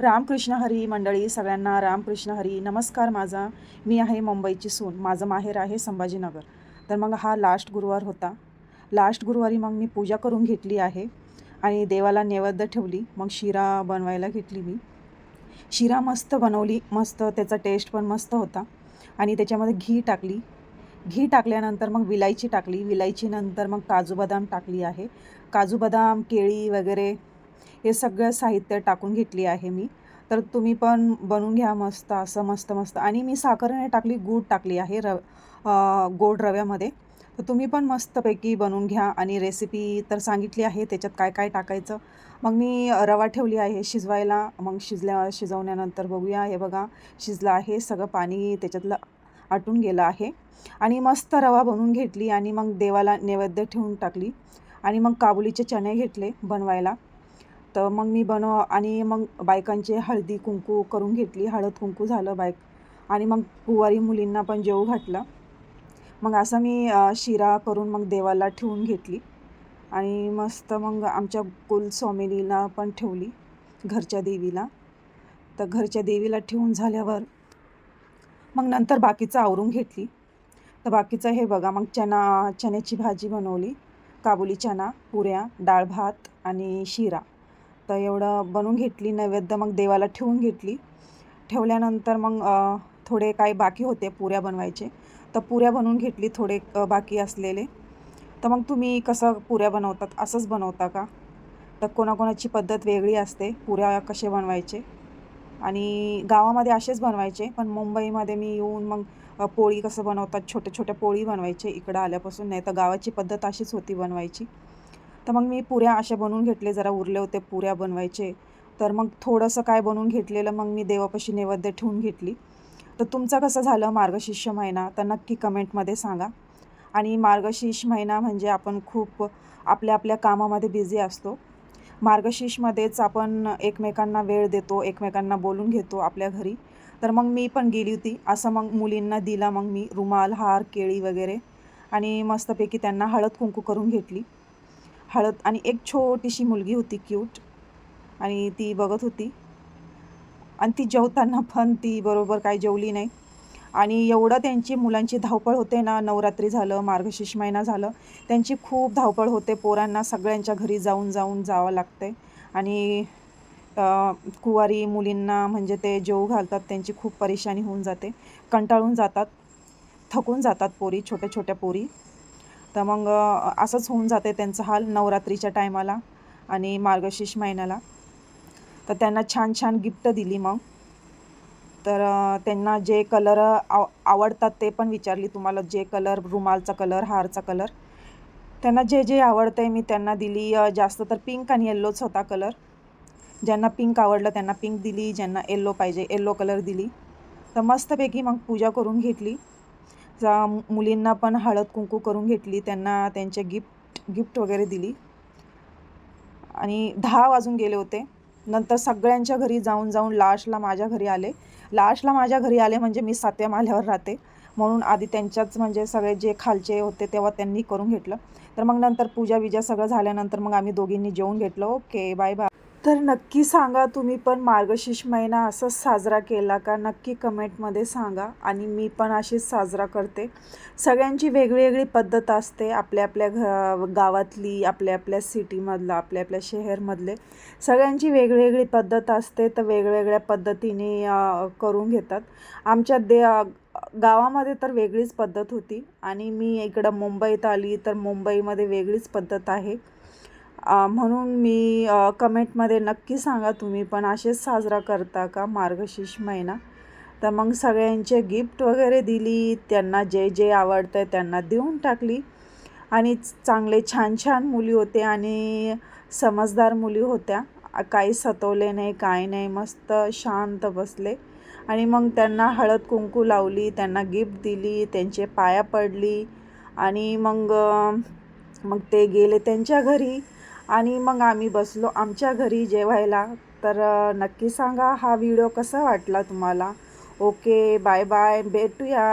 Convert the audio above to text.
रामकृष्ण हरी मंडळी सगळ्यांना रामकृष्ण हरी. नमस्कार माझा. मी आहे मुंबईची सून. माझं माहेर आहे संभाजीनगर. तर मग हा लास्ट गुरुवार होता. लास्ट गुरुवारी मग मी पूजा करून घेतली आहे आणि देवाला नैवेद्य ठेवली. मग शिरा बनवायला घेतली मी. शिरा मस्त बनवली. मस्त त्याचा टेस्ट पण मस्त होता. आणि त्याच्यामध्ये घी टाकली. घी टाकल्यानंतर मग विलायची टाकली. विलायचीनंतर मग काजू बदाम टाकली आहे. काजू बदाम केळी वगैरे हे सगळं साहित्य टाकून घेतली आहे मी. तर तुम्ही पण बनवून घ्या मस्त असं मस्त मस्त. आणि मी साखर नाही टाकली गूळ टाकली आहे रव गोड रव्यामध्ये. तर तुम्ही पण मस्तपैकी बनवून घ्या आणि रेसिपी तर सांगितली आहे त्याच्यात काय काय टाकायचं. मग मी रवा ठेवली आहे शिजवायला. मग शिजल्या शिजवण्यानंतर बघूया. हे बघा शिजलं आहे. सगळं पाणी त्याच्यातलं आटून गेलं आहे. आणि मस्त रवा बनवून घेतली आणि मग देवाला नैवेद्य ठेवून टाकली. आणि मग काबुलीचे चणे घेतले बनवायला. तर मग मी बनव आणि मग बायकांचे हळदी कुंकू करून घेतली. हळद कुंकू झालं बायक. आणि मग कुवारी मुलींना पण जेवू घातलं. मग असं मी शिरा करून मग देवाला ठेवून घेतली. आणि मस्त मग आमच्या कुलस्वामिनीला पण ठेवली घरच्या देवीला. तर घरच्या देवीला ठेवून झाल्यावर मग नंतर बाकीचं आवरून घेतली. तर बाकीचं हे बघा मग चना चण्याची भाजी बनवली. काबुली चना पुऱ्या डाळ भात आणि शिरा. तर एवढं बनवून घेतली नैवेद्य मग देवाला ठेवून घेतली. ठेवल्यानंतर मग थोडे काही बाकी होते पुऱ्या बनवायचे. तर पुऱ्या बनवून घेतली थोडे बाकी असलेले. तर मग तुम्ही कसं पुऱ्या बनवतात असंच बनवता का? तर कोणाकोणाची पद्धत वेगळी असते पुऱ्या कसे बनवायचे? आणि गावामध्ये असेच बनवायचे पण मुंबईमध्ये मी येऊन मग पोळी कसं बनवतात छोट्या छोट्या पोळी बनवायचे इकडं आल्यापासून. नाही तर गावाची पद्धत अशीच होती बनवायची. तर मग मी पुऱ्या अशा बनवून घेतले जरा उरले होते पुऱ्या बनवायचे. तर मग थोडंसं काय बनवून घेतलेलं मग मी देवापाशी नैवेद्य ठेवून घेतली. तर तुमचं कसं झालं मार्गशीर्ष महिना तर नक्की कमेंटमध्ये सांगा. आणि मार्गशीर्ष महिना म्हणजे आपण खूप आपल्या आपल्या कामामध्ये बिझी असतो. मार्गशीर्षमध्येच आपण एकमेकांना वेळ देतो एकमेकांना बोलून घेतो आपल्या घरी. तर मग मी पण गेली होती. असं मग मुलींना दिला मग मी रुमाल हार केळी वगैरे आणि मस्तपैकी त्यांना हळद कुंकू करून घेतली. हळद आणि एक छोटीशी मुलगी होती क्यूट आणि ती बघत होती. आणि ती जेवताना पण ती बरोबर काय जेवली नाही. आणि एवढं त्यांची मुलांची धावपळ होते ना नवरात्री झालं मार्गशीर्ष महिना झालं त्यांची खूप धावपळ होते. पोरांना सगळ्यांच्या घरी जाऊन जाऊन जावं लागते आणि कुवारी मुलींना म्हणजे ते जेवू घालतात त्यांची खूप परेशानी होऊन जाते. कंटाळून जातात थकून जातात पोरी छोट्या छोट्या पोरी. तर मग असंच होऊन जाते त्यांचा हाल नवरात्रीच्या टायमाला आणि मार्गशीर्ष महिन्याला. तर त्यांना छान छान गिफ्ट दिली मग. तर त्यांना जे कलर आव आवडतात ते पण विचारली तुम्हाला जे कलर रुमालचा कलर हारचा कलर. त्यांना जे जे आवडतं आहे मी त्यांना दिली. जास्त तर पिंक आणि येल्लोच होता कलर. ज्यांना पिंक आवडलं त्यांना पिंक दिली. ज्यांना येल्लो पाहिजे येल्लो कलर दिली. तर मस्तपैकी मग पूजा करून घेतली. जा मुलींना पण हळद कुंकू करून घेतली त्यांना त्यांचे गिफ्ट गिफ्ट वगैरे दिली. आणि दहा वाजून गेले होते. नंतर सगळ्यांच्या घरी जाऊन जाऊन लास्टला माझ्या घरी आले. लास्टला माझ्या घरी आले म्हणजे मी सातव्या माल्यावर राहते. म्हणून आधी त्यांच्याच म्हणजे सगळे जे खालचे होते तेव्हा त्यांनी करून घेतलं. तर मग नंतर पूजा विजा सगळं झाल्यानंतर मग आम्ही दोघींनी जेवून घेतलं. ओके बाय बाय तर नक्की सांगा तुम्ही पण मार्गशीर्ष महिना असंच साजरा केला का? नक्की कमेंटमध्ये सांगा आणि मी पण अशीच साजरा करते. सगळ्यांची वेगळी पद्धत असते आपल्या आपल्या घ गावातली आपल्या आपल्या सिटीमधलं आपल्या आपल्या शहरमधले. सगळ्यांची वेगवेगळी पद्धत असते तर वेगवेगळ्या पद्धतीने करून घेतात. आमच्या दे गावामध्ये तर वेगळीच पद्धत होती आणि मी इकडं मुंबईत आली तर मुंबईमध्ये वेगळीच पद्धत आहे. म्हणून मी कमेंटमध्ये नक्की सांगा तुम्ही पण असेच साजरा करता का मार्गशीर्ष महिना? तर मग सगळ्यांचे गिफ्ट वगैरे दिली त्यांना जे जे आवडतं त्यांना देऊन टाकली. आणि चांगले छान छान मुली होते आणि समजदार मुली होत्या. काही सतवले नाही काय नाही मस्त शांत बसले. आणि मग त्यांना हळद कुंकू लावली त्यांना गिफ्ट दिली त्यांचे पाया पडली. आणि मग मग ते गेले त्यांच्या घरी. आणि मग आम्ही बसलो आमच्या घरी जेवायला. तर नक्की सांगा हा व्हिडिओ कसा वाटला तुम्हाला? ओके बाय बाय भेटूया.